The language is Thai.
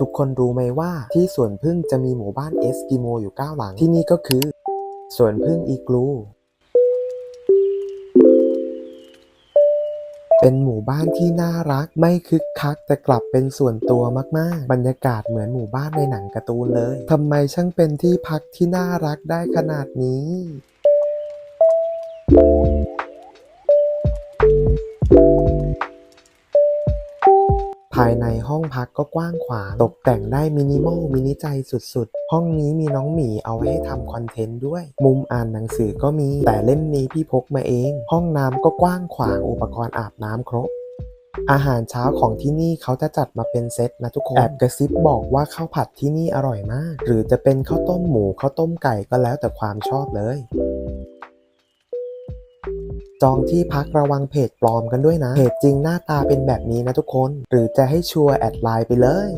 ทุกคนรู้ไหมว่าที่สวนพึ่งจะมีหมู่บ้านเอสกิโมอยู่ 9 หลัง ที่นี่ก็คือสวนพึ่งอีกลูเป็นหมู่บ้านที่น่ารักไม่คึกคักแต่กลับเป็นส่วนตัวมากๆ บรรยากาศเหมือนหมู่บ้านในหนังการ์ตูนเลยทำไมช่างเป็นที่พักที่น่ารักได้ขนาดนี้ายในห้องพักก็กว้างขวางตกแต่งได้มินิมอลมินิใจสุดๆ ห้องนี้มีน้องหมีเอาไว้ให้ทำคอนเทนต์ด้วย มุมอ่านหนังสือก็มี แต่เล่มนี้พี่พกมาเอง ห้องน้ำก็กว้างขวางอุปกรณ์อาบน้ำครบอาหารเช้าของที่นี่เขาจะจัดมาเป็นเซตนะทุกคน แอบกระซิบบอกว่าข้าวผัดที่นี่อร่อยมาก หรือจะเป็นข้าวต้มหมูข้าวต้มไก่ก็แล้วแต่ความชอบเลย จองที่พักระวังเพจปลอมกันด้วยนะ เพจจริงหน้าตาเป็นแบบนี้นะทุกคน หรือจะให้ชัวร์แอดไลน์ไปเลย